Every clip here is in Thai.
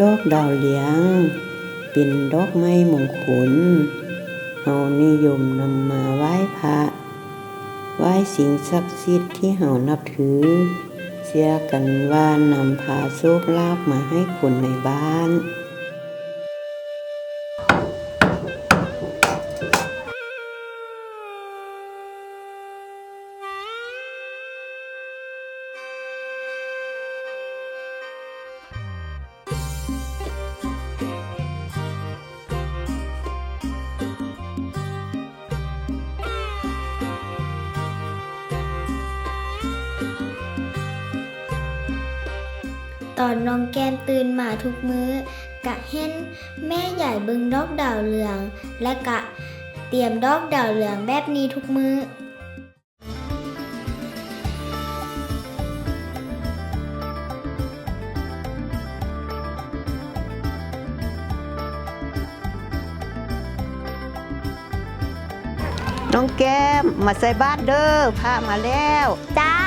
ดอกดาวเหลียง เป็นดอกไม้มงคลเฮานิยมนำมาไหว้พระ ไหว้สิ่งศักดิ์สิทธิ์ที่เฮานับถือ เชื่อกันว่านำพาโชคลาภมาให้คนในบ้าน ตอนน้องแก้มตื่นมาทุกมื้อกะเห็นแม่ใหญ่เบิงดอกดาวเหลือง และกะเตรียมดอกดาวเหลืองแบบนี้ทุกมื้อน้องแก้มมาใส่บ้านเด้อพระมาแล้ว จ้า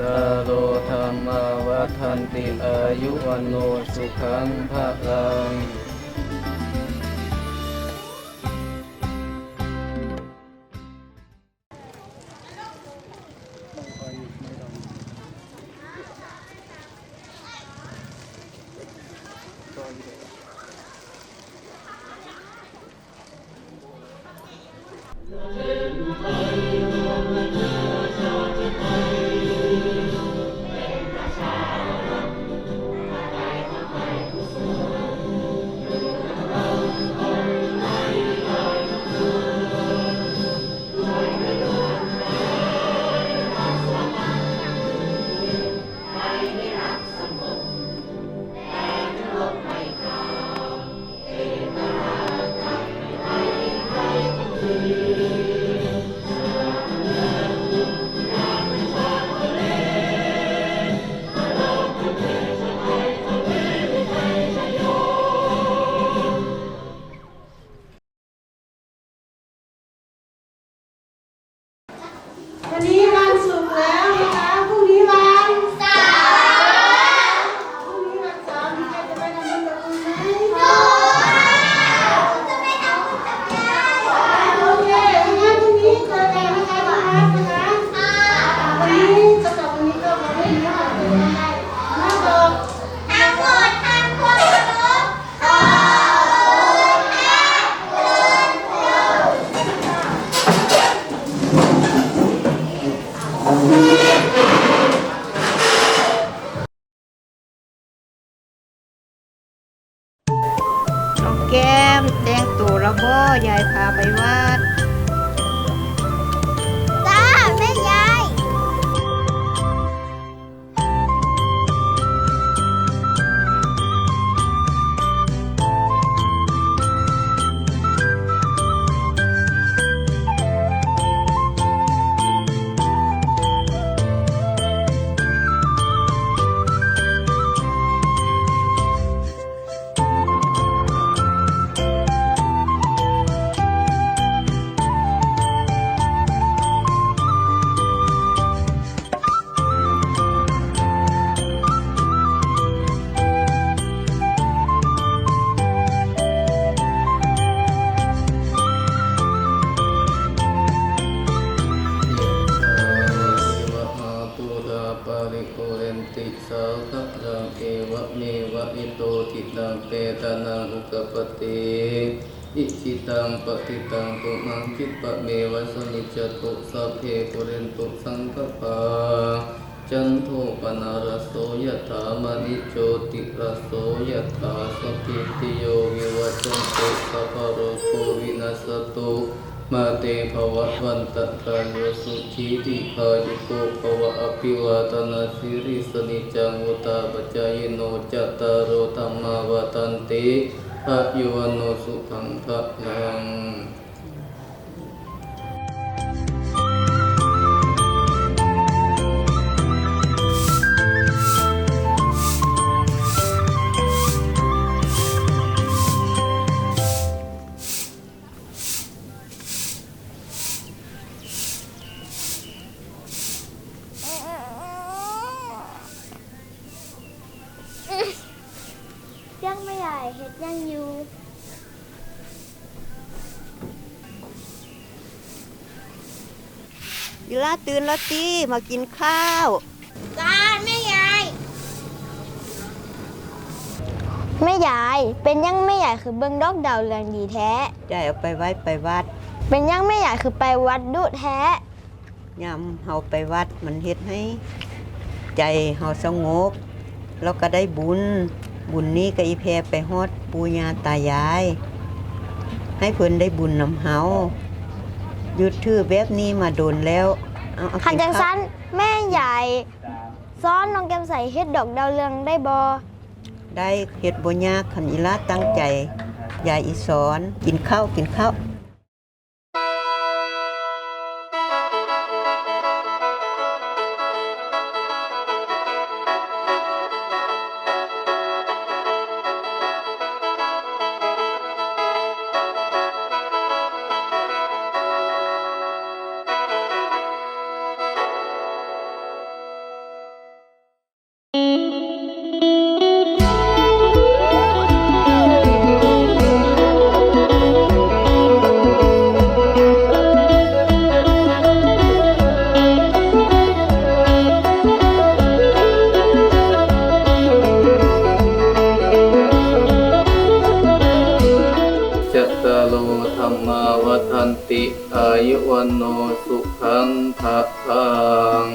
ตโลธรรมาวัฏันติอายุวันโนสุขังภะลัง แก้ม แต่งตัวแล้วบ่ยายพาไปวัด ติสาคารังเอวะเมวะอิโตทินังเปตานังอุกปปติอิจิตังปฏิตังตุมังคิปะเมวะสมิจจตุสัพเพปุเรนตุสังกปาจันโทปนารโสยถามณิโชติรโสยถาสพิติโยวิวัจจันตุสัพพโรโควินัสตุ มาเตภวะวันตะกายโยสุขีติคายุโกภวะอภิวาตนาสิริสนิจังวุตาปจายโนจัตตารโอธรรมาวตันติอายุวันโนสุขังภะลังยัง ยังอยู่ยีลาตื่นแล้วตีมากินข้าวการแม่ยายแม่ยายเป็นยังแม่ยายคือเบิ่งดอกดาวเรืองดีแท้ได้เอาไปไว้ไปวัด เป็นยังแม่ยายคือไปวัดดุแท้ยามเฮาไปวัดมันเฮ็ดให้ ใจเฮาสงบแล้วก็ได้บุญ บุญนี้ก็อีแพรไปฮอดปู่ย่าตายาย ให้เพิ่นได้บุญนำเฮาหยุดถือแบบนี้มาโดนแล้วเอาเอาคันกิจังข้าวซันแม่ยายซ้อนน้องแก้มใส่เฮ็ดดอกดาวเรืองได้บ่ได้เฮ็ดบ่ยากคันอีลาตั้งใจยายอีสอนกินข้าวกินข้าว วันโนสุขังภะลัง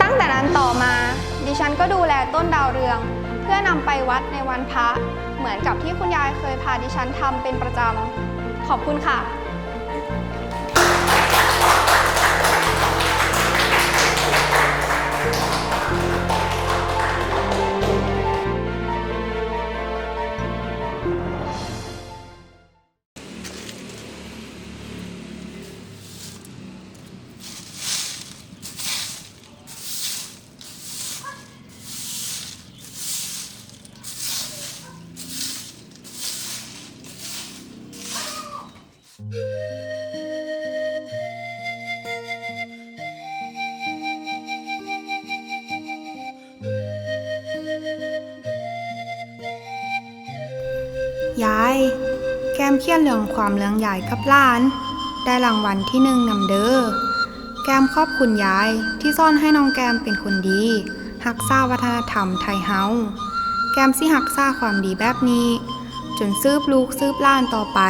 ตั้งแต่นั้นต่อมา ดิฉันก็ดูแลต้นดาวเรือง เพื่อนำไปวัดในวันพระ เหมือนกับที่คุณยายเคยพาดิฉันทำเป็นประจำขอบคุณค่ะ ยาย แก้มเขียนเรื่องความเรื่องยายกับล้าน ได้รางวัลที่หนึ่งนำเด้อ แก้มขอบคุณยายที่ซ่อนให้น้องแก้มเป็นคนดีหักษาวัฒนธรรมไทยเฮา แก้มสิหักษาความดีแบบนี้ จนซืบลูกซืบล้านต่อไป